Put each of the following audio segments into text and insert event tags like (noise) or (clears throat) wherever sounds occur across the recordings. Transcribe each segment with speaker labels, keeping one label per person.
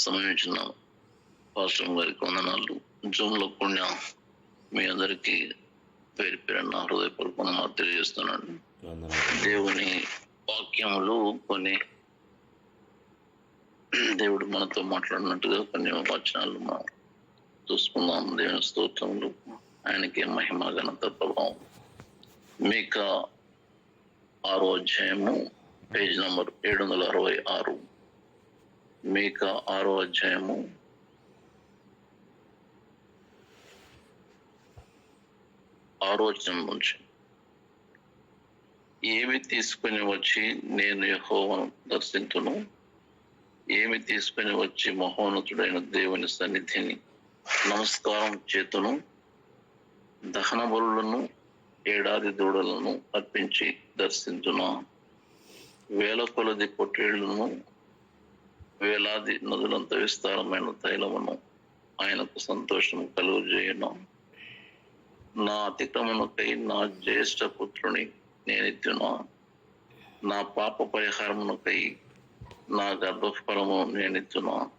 Speaker 1: సమయించిన pastor గారికి వందనాలు. జూమ్లో పుణ్య మీ అందరికి పేరు పేరు నా హృదయపూర్వకంగా తెలియజేస్తున్నాను. దేవుని వాక్యములు కొన్ని దేవుడు మనతో మాట్లాడినట్టుగా కొన్ని వచనాలు మనం చూసుకుందాం. దేవుని స్తోత్రములు. ఆయనకి మహిమ ఘనత ప్రభావం. మీక ఆరో అధ్యాయము పేజ్ నంబర్ ఏడు వందల అరవై ఆరు. మీక ఆరో అధ్యాయము. ఆరో నుంచి. ఏమి తీసుకుని వచ్చి నేను యహోవను దర్శించును ఏమి తీసుకుని వచ్చి మహోన్నతుడైన దేవుని సన్నిధిని నమస్కారం చేతును? దహన బలులను ఏడాది దూడలను అర్పించి దర్శించున వేల కొలది పొట్టేళ్ళను వేలాది నదులంత విస్తారమైన తైలమును ఆయనకు సంతోషం కలుగజేయను. నా అతిక్రమణకై నా జ్యేష్ఠ పుత్రుని నేనెత్తును. నా పాప పరిహారమునకై నా గర్భఫలము నేనెత్తును.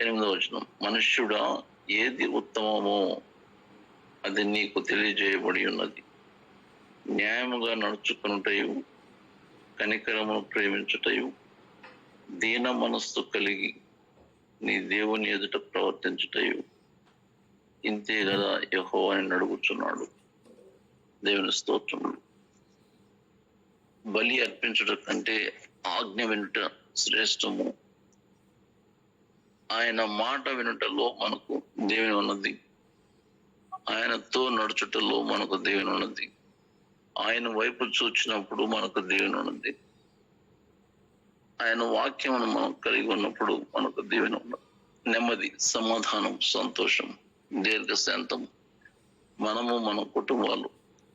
Speaker 1: ఎనిమిదో వచనం. మనుష్యుడా ఏది ఉత్తమమో అది నీకు తెలియజేయబడి ఉన్నది న్యాయముగా నడుచుకునుటయు కనికరమును ప్రేమించుటయు దీన మనస్సు కలిగి నీ దేవుని ఎదుట ప్రవర్తించుటయు. ఇంతే కదా యహో అని నడుగుచున్నాడు దేవుని స్తోత్రములు. బలి అర్పించుట కంటే ఆజ్ఞ వినుట శ్రేష్టము. ఆయన మాట వినుటలో మనకు దేవుని ఉన్నది. ఆయనతో నడుచుటలో మనకు దేవుని ఉన్నది. ఆయన వైపు చూచినప్పుడు మనకు దేవుని ఉన్నది. ఆయన వాక్యమును మనం కలిగి ఉన్నప్పుడు మనకు దీవెన నెమ్మది సమాధానం సంతోషం దీర్ఘశాంతం. మనము మన కుటుంబాలు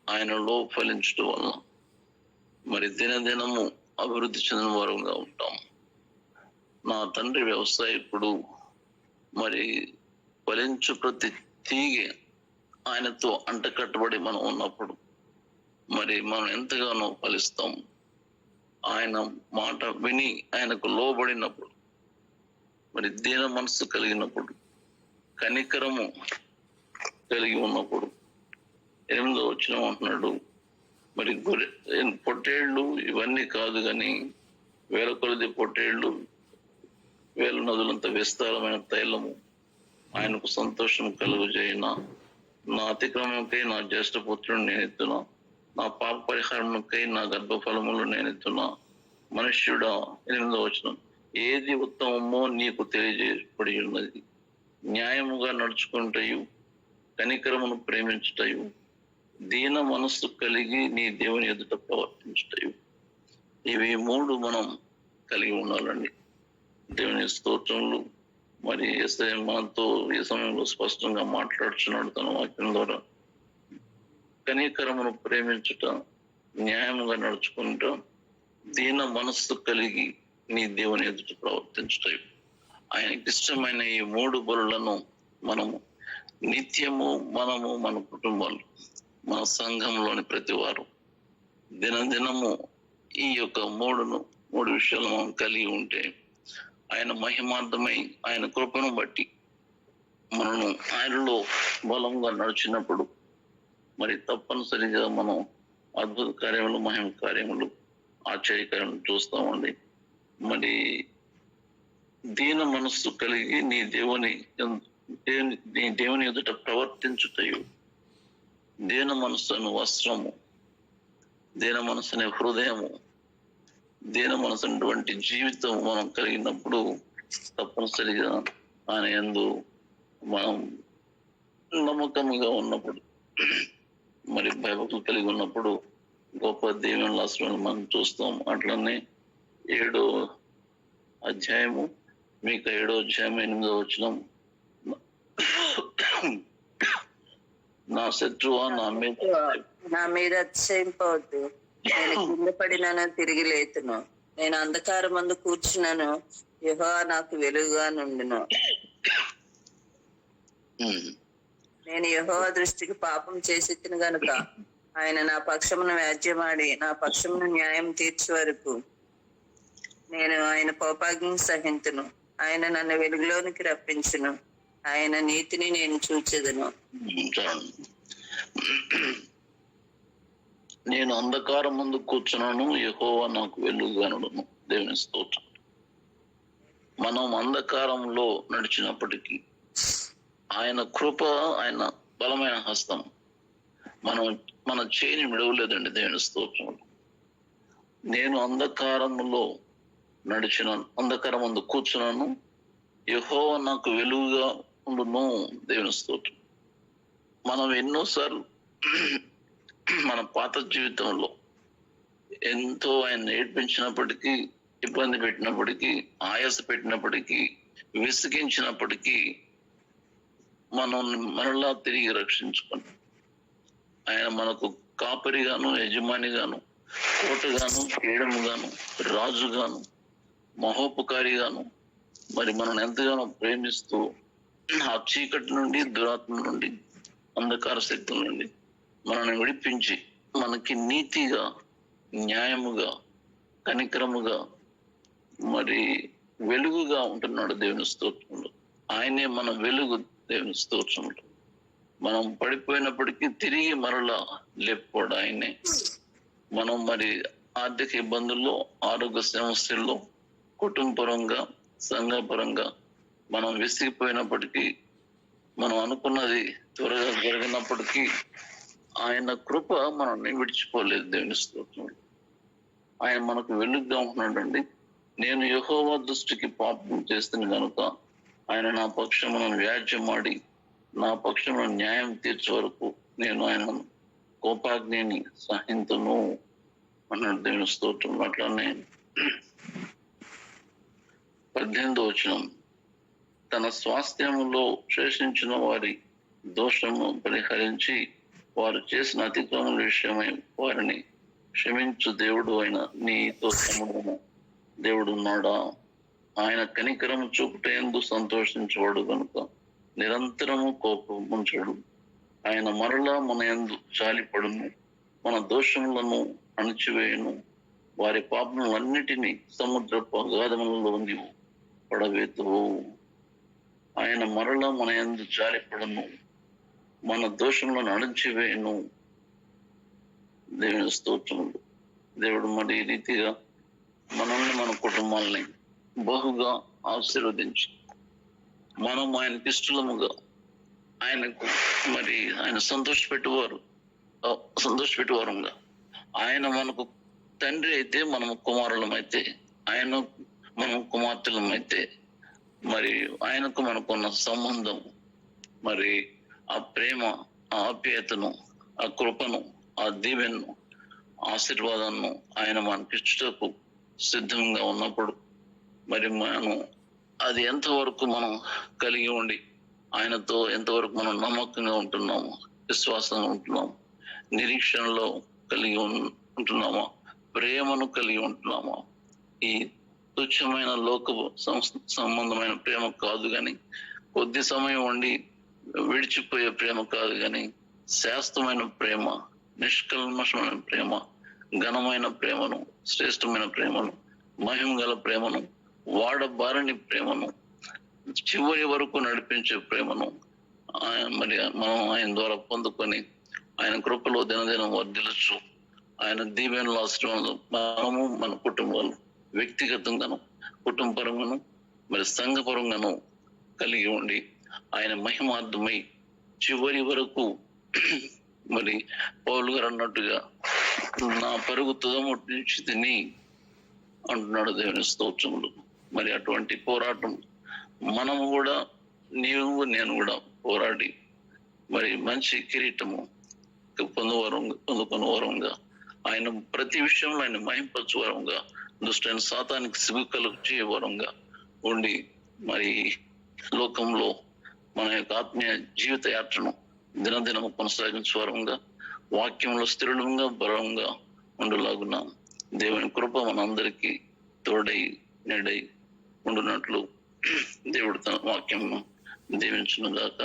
Speaker 1: ఆయనలో ఫలించడం వలన మరి దినదినము అభివృద్ధి చెందిన వారుగా ఉంటాం. నా తండ్రి వ్యవసాయకుడు మరి ఫలించు ప్రతి తీగె ఆయనతో అంటకట్టుబడి మనం ఉన్నప్పుడు మరి మనం ఎంతగానో ఫలిస్తాం. ఆయన మాట విని ఆయనకు లోబడినప్పుడు మరి దీన మనస్సు కలిగినప్పుడు కనికరము కలిగి ఉన్నప్పుడు ఎనిమిదో వచ్చిన అంటున్నాడు. మరి గొర్రె పొట్టేళ్ళు ఇవన్నీ కాదు కానీ వేల కొలది పొట్టేళ్ళు వేల నదులంత విస్తారమైన తైలము ఆయనకు సంతోషం కలుగజేయన. నా అతిక్రమంకై నా జ్యేష్ఠ పుత్రుడు నేను ఎత్తున్నా నా పాప పరిహారముకై నా గర్భఫలములు నేను ఎత్తున్నా మనుష్యుడా ఎనిమిదో వచనం. ఏది ఉత్తమమో నీకు తెలియజేయబడి ఉన్నది న్యాయముగా నడుచుకుంటయు కనికరమును ప్రేమించుటయు దీన మనస్సు కలిగి నీ దేవుని ఎదుట ప్రవర్తించుటయు. ఇవి మూడు మనం కలిగి ఉండాలండి. దేవుని స్తోత్రములు. మరి ఎస్ఐ మనతో ఈ సమయంలో స్పష్టంగా మాట్లాడుచున్నాడు తన వాక్యం ద్వారా. కనికరమును ప్రేమించుట న్యాయముగా నడుచుకుంటూ దీన మనస్సు కలిగి నీ దేవుని ఎదుట ప్రవర్తించటం ఆయనకి ఇష్టమైన ఈ మూడు బలులను మనము నిత్యము మనము మన కుటుంబాలు మన సంఘంలోని ప్రతి వారు దినదినము ఈ యొక్క మూడును మూడు విషయాలు మనం కలిగి ఉంటే ఆయన మహిమార్థమై ఆయన కృపను బట్టి మనను ఆయనలో బలంగా నడిచినప్పుడు మరి తప్పనిసరిగా మనం అద్భుత కార్యములు మహిమ కార్యములు ఆశ్చర్యకరములు చూస్తామండి. మరి దీన మనస్సు కలిగి నీ దేవుని దేవుని నీ దేవుని ఎదుట ప్రవర్తించుటయు. దీన మనస్సును వస్త్రము దీన మనసుని హృదయము దీన మనసునటువంటి జీవితం మనం కలిగినప్పుడు తప్పనిసరిగా ఆయన ఎందు మనం నమ్మకంగా ఉన్నప్పుడు మరి భయభక్తులు కలిగి ఉన్నప్పుడు గొప్ప దేవుని ఆశ్రమం మనం చూస్తాం. అట్లనే ఏడో అధ్యాయము మీకు ఏడో అధ్యాయం ఎనిమిదో వచ్చిన నా శత్రువా నా మీద
Speaker 2: నా మీద అతిశయింపవద్దు. నేను కింద పడినాను తిరిగి లేతును. నేను అంధకారం మందు కూర్చున్నాను యహో నాకు వెలుగుగా నుండును. నేను యహో దృష్టికి పాపం చేసి గనుక ఆయన నా పక్షమును వ్యాజ్యమాడి నా పక్షమును న్యాయం తీర్చే వరకు నేను ఆయన కోపాగ్ని సహింతును. ఆయన నన్ను వెలుగులోనికి రప్పించును. ఆయన నీతిని నేను చూచెదను. (clears throat)
Speaker 1: నేను అంధకారం ముందు కూర్చున్నాను యెహోవా నాకు వెలుగుగానుడును. దేవుని స్తోత్రం. మనం అంధకారంలో నడిచినప్పటికీ ఆయన కృప ఆయన బలమైన హస్తం. మనం మన చేని విడవలేదండి దేవుని స్తోత్రం. నేను అంధకారంలో నడిచిన అంధకారం అందు కూర్చున్నాను. యహో నాకు వెలుగుగా ఉండును దేవుని స్తోత్రం. మనం ఎన్నోసార్లు మన పాత జీవితంలో ఎంతో ఆయన నేర్పించినప్పటికీ ఇబ్బంది పెట్టినప్పటికీ ఆయాస పెట్టినప్పటికీ విసిగించినప్పటికీ మనం మరలా తిరిగి రక్షించుకొని ఆయన మనకు కాపరిగాను యజమానిగాను కోటగాను కేడముగాను రాజుగాను మహోపకారిగాను మరి మనం ఎంతగానో ప్రేమిస్తూ ఆ చీకటి నుండి దురాత్మ నుండి అంధకార శక్తుల నుండి మనల్ని విడిపించి మనకి నీతిగా న్యాయముగా కనికరముగా మరి వెలుగుగా ఉంటున్నాడు దేవుని స్తోత్రంలో. ఆయనే మన వెలుగు దేవుని స్తోత్రములు. మనం పడిపోయినప్పటికీ తిరిగి మరలా లేపుకోడు ఆయనే. మనం మరి ఆర్థిక ఇబ్బందుల్లో ఆరోగ్య సమస్యల్లో కుటుంబపరంగా సంఘపరంగా మనం విసిగిపోయినప్పటికీ మనం అనుకున్నది త్వరగా జరిగినప్పటికీ ఆయన కృప మనల్ని విడిచిపోలేదు దేవుని స్తోత్రములు. ఆయన మనకు వెలుగుగా ఉంటున్నాడండి. నేను యహోవా దృష్టికి పాపం చేస్తుంది కనుక ఆయన నా పక్షమును వ్యాజ్యమాడి నా పక్షమును న్యాయం తీర్చే వరకు నేను ఆయన కోపాగ్ని సహింతును అన్నాడు దేవుని స్తోత్రం. అట్లానే పద్దెనిమిది వచనం. తన స్వాస్థ్యములో శేషించిన వారి దోషము పరిహరించి వారు చేసిన అతిక్రమల విషయమై వారిని క్షమించు దేవుడు అయిన నీతో సముద్రము దేవుడు ఉన్నాడా? ఆయన కనికరము చూపుట ఎందు సంతోషించవాడు కనుక నిరంతరము కోపం ఆయన మరలా మన ఎందు జాలిపడును మన దోషములను అణిచివేయును. వారి పాపములన్నిటినీ సముద్ర అగాధములలో నీవు పడవేతువు. ఆయన మరలా మన ఎందు జాలిపడను మన దోషములను అణిచివేయను. దేవుని స్తోత్రములు. దేవుడు మరి ఈ రీతిగా మనల్ని మన కుటుంబాలని బహుగా ఆశీర్వదించి. మనం ఆయనకి ఇష్టలముగా ఆయనకు మరి ఆయన సంతోషపెట్టేవారు సంతోష సంతోషపెట్టేవారుగా. ఆయన మనకు తండ్రి అయితే మనము కుమారులమైతే ఆయన మనం కుమార్తెలం అయితే మరి ఆయనకు మనకున్న సంబంధం మరి ఆ ప్రేమ ఆ ఆప్యాయతను ఆ కృపను ఆ దీవెన్ను ఆశీర్వాదాన్ని ఆయన మనకిచ్చుటకు సిద్ధంగా ఉన్నప్పుడు మరి మనం అది ఎంతవరకు మనం కలిగి ఉండి ఆయనతో ఎంతవరకు మనం నమ్మకంగా ఉంటున్నాము విశ్వాసంగా ఉంటున్నాము నిరీక్షణలో కలిగి ఉంటున్నామా ప్రేమను కలిగి ఉంటున్నామా ఈ తుచ్చమైన లోక సంబంధమైన ప్రేమ కాదు కానీ కొద్ది సమయం ఉండి విడిచిపోయే ప్రేమ కాదు కానీ శాస్త్రమైన ప్రేమ నిష్కల్మషమైన ప్రేమ ఘనమైన ప్రేమను శ్రేష్టమైన ప్రేమను మహిమ గల ప్రేమను వాడబారని ప్రేమను చివరి వరకు నడిపించే ప్రేమను ఆయన మరి మనం ఆయన ద్వారా పొందుకొని ఆయన కృపలో దినదినం వర్ధిల్లచ్చు ఆయన దీవెనలు ఆశ్రమంలో మనము మన కుటుంబాలు వ్యక్తిగతంగాను కుటుంబపరంగాను మరి సంఘపరంగాను కలిగి ఉండి ఆయన మహిమార్థమై చివరి వరకు (clears throat) మరి పౌలు గారు అన్నట్టుగా నా పరుగు తుదముట్టించి తిని అంటున్నాడు దేవుని స్తోత్రములు. మరి అటువంటి పోరాటం మనము కూడా నీవు నేను కూడా పోరాడి మరి మంచి కిరీటము పొందువరం పొందుకున్న వరంగా ఆయన ప్రతి విషయంలో ఆయన మహింపచ్చు వరంగా దుష్టైన సాతానికి సిగుకలు చేయవరంగా ఉండి మరి లోకంలో మన యొక్క ఆత్మీయ జీవిత యాత్రను దినదినము కొనసాగించవరంగా వాక్యంలో స్థిరులంగా బలంగా ఉండులాగున దేవుని కృప మనందరికీ తోడై నెడై ఉండునట్లు దేవుడు తన వాక్యమును దీవించును గాక.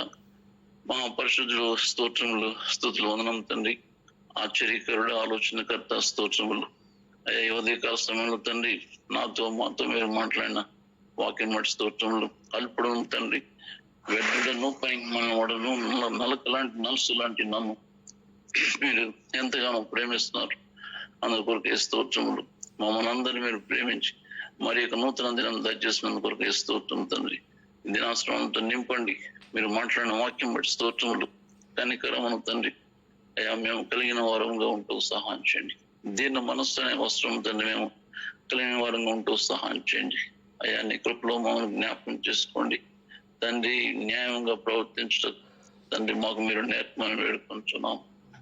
Speaker 1: మా పరిశుద్ధులు స్తోత్రములు స్థుతులు వందనం తండ్రి. ఆశ్చర్యకరుడు ఆలోచనకర్త స్తోత్రములు. అయ్యా ఈ ఉదయకాల సమయంలో తండ్రి నాతో మాతో మీరు మాట్లాడిన వాక్యం మట్టి స్తోత్రములు అల్పుడు తండ్రి. వెడ్డను పనికి మన నలక లాంటి నలుసు లాంటి నన్ను మీరు ఎంతగానో ప్రేమిస్తున్నారు. అందరి కొరకు స్తోత్రములు. మమ్మల్ని అందరినీ మీరు ప్రేమించి మరి యొక్క నూతన దినం దయచేసినందు కొరకు స్తోత్రం తండ్రి. దినాశ్రమంతో నింపండి. మీరు మాట్లాడిన వాక్యం బట్టి స్తోత్రములు కనికరమును తండ్రి. అయ్యా మేము కలిగిన వారంగా ఉంటూ సహాయం చేయండి. దీన్ని మనస్సు అనే వస్త్రం తండ్రి మేము కలిగిన వారంగా ఉంటూ సహాయం చేయండి. అయ్యా నీ కృపలో మమ్మల్ని జ్ఞాపకం చేసుకోండి. తండ్రి న్యాయంగా ప్రవర్తించడం తండ్రి మాకు మీరు నేర్పమని వేడుకుంటున్నాం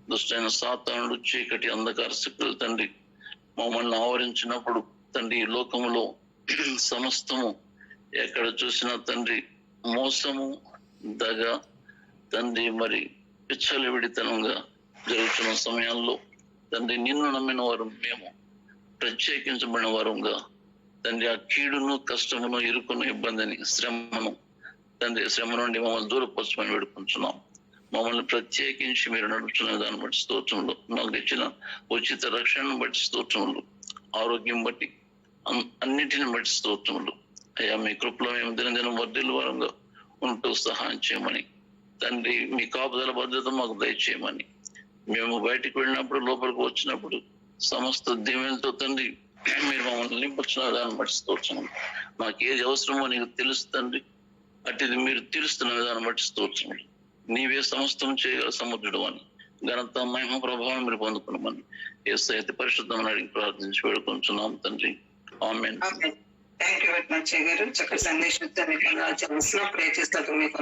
Speaker 1: దుష్టైన సాతానుడు చీకటి అంధకార శక్తులు తండ్రి మమ్మల్ని ఆవరించినప్పుడు తండ్రి ఈ లోకములో సమస్తము ఎక్కడ చూసినా తండ్రి మోసము దగ తండ్రి మరి విచ్చలవిడితనంగా జరుగుతున్న సమయాల్లో తండ్రి నిన్ను నమ్మిన వారు మేము ప్రత్యేకించబడిన వారంగా తండ్రి ఆ కీడును కష్టమును ఇరుకును ఇబ్బందిని శ్రమను తండ్రి శ్రమ నుండి మమ్మల్ని దూరపరచమని వేడుకుంటున్నాం మమ్మల్ని ప్రత్యేకించి మీరు నడుపుతున్న దాన్ని బట్టి స్తోత్రంలో నాకు ఇచ్చిన ఉచిత రక్షణను బట్టి స్తోత్రంలో ఆరోగ్యం బట్టి అన్నిటిని బట్టి స్తోత్రములు. అయ్యా మీ కృపలో మేము దినదినం వర్ధిల్లు వారంగా ఉంటూ సహాయం చేయమని. తండ్రి మీ కాపుదల భద్రత మాకు దయచేయమని. మేము బయటికి వెళ్ళినప్పుడు లోపలికి వచ్చినప్పుడు సమస్త దీవెనతో తండ్రి మీరు మమ్మల్ని నింపచ్చిన విధానం బట్టి స్తోత్రం మాకు ఏది అవసరమో నీకు తెలుసు తండ్రి. అటుది మీరు తెలుస్తున్న విధానం బట్టి స్తోత్రం నీవే సమస్తం చేయగల సముద్రుడు అని. ఘనత మహిమ ప్రభావం మీరు పొందుకున్నామని ఏ సైతే పరిశుద్ధమని అడిగి ప్రార్థించి వేడుకుంటున్నాం తండ్రి. Amen
Speaker 3: thank you very much గారు చక్కటి సందేశంతో మీకు చాలా ప్రే చేస్తారు మీకు